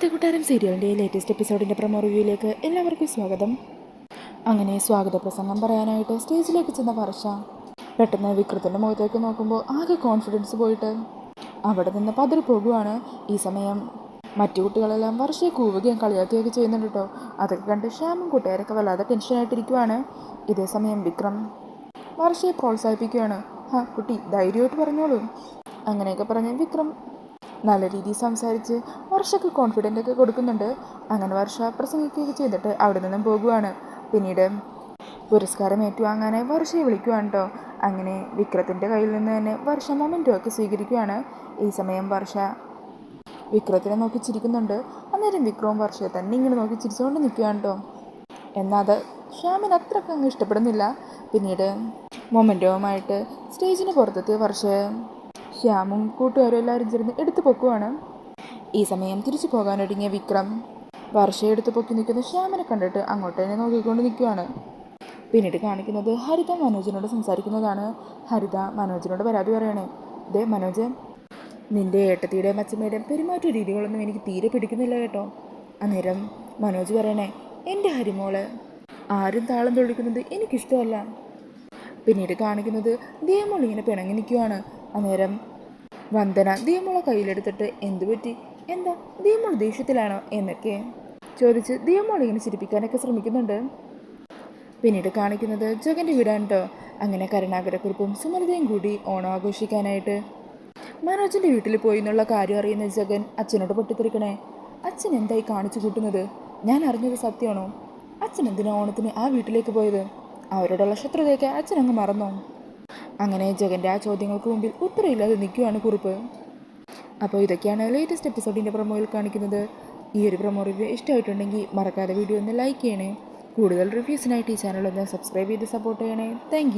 ഇന്നത്തെ കൂട്ടാരം സീരിയലിന്റെ latest എപ്പിസോഡിന്റെ promo റിവ്യൂയിലേക്ക് എല്ലാവർക്കും സ്വാഗതം. അങ്ങനെ സ്വാഗത പ്രസംഗം പറയാനായിട്ട് സ്റ്റേജിലേക്ക് ചെന്ന വർഷ പെട്ടെന്ന് വിക്രത്തിന്റെ മുഖത്തേക്ക് നോക്കുമ്പോൾ ആകെ കോൺഫിഡൻസ് പോയിട്ട്. അവിടെ നിന്ന് പതിർ പോകുവാണ്. ഈ സമയം മറ്റു കുട്ടികളെല്ലാം വർഷയെ കൂവുകയും കളിയാക്കുകയൊക്കെ ചെയ്യുന്നുണ്ട് കേട്ടോ അതൊക്കെ കണ്ട് ശ്യാമും കൂട്ടുകാരൊക്കെ വല്ലാതെ ടെൻഷനായിട്ടിരിക്കുവാണ് ഇതേ സമയം വിക്രം വർഷയെ പ്രോത്സാഹിപ്പിക്കുകയാണ്. ഹാ കുട്ടി ധൈര്യമായിട്ട് പറഞ്ഞോളൂ. അങ്ങനെയൊക്കെ പറഞ്ഞ് വിക്രം നല്ല രീതിയിൽ സംസാരിച്ച് വർഷയ്ക്ക് കോൺഫിഡന്റ് ഒക്കെ കൊടുക്കുന്നുണ്ട്. അങ്ങനെ വർഷ പ്രസംഗിക്കുകയൊക്കെ ചെയ്തിട്ട് അവിടെ നിന്നും പോകുവാണ്. പിന്നീട് പുരസ്കാരം ഏറ്റുവാങ്ങാനായി വർഷയെ വിളിക്കുവാണ് കേട്ടോ അങ്ങനെ വിക്രത്തിന്റെ കയ്യിൽ നിന്ന് തന്നെ വർഷ മൊമെന്റോ ഒക്കെ സ്വീകരിക്കുകയാണ് ഈ സമയം വർഷ വിക്രത്തിനെ നോക്കി ചിരിക്കുന്നുണ്ട്. അന്നേരം വിക്രവും വർഷയെ തന്നെ ഇങ്ങനെ നോക്കി ചിരിച്ചുകൊണ്ട് നിൽക്കുകയാണ് കേട്ടോ എന്നാൽ അത് ശ്യാമിന് അത്രക്കങ്ങ് ഇഷ്ടപ്പെടുന്നില്ല. പിന്നീട് മൊമെന്റോവുമായിട്ട് സ്റ്റേജിന് പുറത്തെത്തിയ വർഷ ശ്യാമും കൂട്ടുകാരും എല്ലാവരും ചേർന്ന് എടുത്തു പൊക്കുവാണ്. ഈ സമയം തിരിച്ചു പോകാനൊരുങ്ങിയ വിക്രം വർഷയെ എടുത്തു പൊക്കി നിൽക്കുന്ന ശ്യാമിനെ കണ്ടിട്ട് അങ്ങോട്ട് തന്നെ നോക്കിക്കൊണ്ട് നിൽക്കുവാണ്. പിന്നീട് കാണിക്കുന്നത് ഹരിത മനോജിനോട് സംസാരിക്കുന്നതാണ്. ഹരിത മനോജിനോട് പരാതി പറയണേ ദേ മനോജ് നിന്റെ ഏട്ടത്തിയുടെയും അച്ഛമ്മയുടെയും പെരുമാറ്റ രീതികളൊന്നും എനിക്ക് തീരെ പിടിക്കുന്നില്ല കേട്ടോ. അന്നേരം മനോജ് പറയണേ എന്റെ ഹരിമോൾ ആരും താളം തൊള്ളിക്കുന്നത് എനിക്കിഷ്ടമല്ല. പിന്നീട് കാണിക്കുന്നത് ദേമോൾ ഇങ്ങനെ പിണങ്ങി നിൽക്കുവാണ്. അന്നേരം വന്ദന ദിയമോളെ കയ്യിലെടുത്തിട്ട് എന്തു പറ്റി? എന്താ? ദിയമോൾ ദേഷ്യത്തിലാണോ? എന്നൊക്കെ ചോദിച്ച് ദിയമോൾ ഇങ്ങനെ ചിരിപ്പിക്കാനൊക്കെ ശ്രമിക്കുന്നുണ്ട്. പിന്നീട് കാണിക്കുന്നത് ജഗന്റെ വീടാണ് അങ്ങനെ കരുണാകരക്കുറിപ്പും സുമലതയും കൂടി ഓണം ആഘോഷിക്കാനായിട്ട് മനോജിന്റെ വീട്ടിൽ പോയി എന്നുള്ള കാര്യം അറിയുന്ന ജഗൻ അച്ഛനോട് പൊട്ടിത്തെറിക്കണേ. അച്ഛൻ എന്തായി കാണിച്ചു കൂട്ടുന്നത്? ഞാൻ അറിഞ്ഞത് സത്യമാണോ? അച്ഛൻ എന്തിനാ ഓണത്തിന് ആ വീട്ടിലേക്ക് പോയത്? അവരോടുള്ള ശത്രുതയൊക്കെ അച്ഛൻ അങ്ങ് മറന്നോ? അങ്ങനെ ജഗന്റെ ആ ചോദ്യങ്ങൾക്ക് മുമ്പിൽ ഉത്തരവില്ലാതെ നിൽക്കുകയാണ് കുറിപ്പ്. അപ്പോൾ ഇതൊക്കെയാണ് ലേറ്റസ്റ്റ് എപ്പിസോഡിന്റെ പ്രൊമോയിൽ കാണിക്കുന്നത്. ഈ ഒരു പ്രൊമോ റിവ്യൂ ഇഷ്ടമായിട്ടുണ്ടെങ്കിൽ മറക്കാതെ വീഡിയോ ഒന്ന് ലൈക്ക് ചെയ്യണേ. കൂടുതൽ റിവ്യൂസിനായിട്ട് ഈ ചാനൽ ഒന്ന് സബ്സ്ക്രൈബ് ചെയ്ത് സപ്പോർട്ട് ചെയ്യണേ. താങ്ക്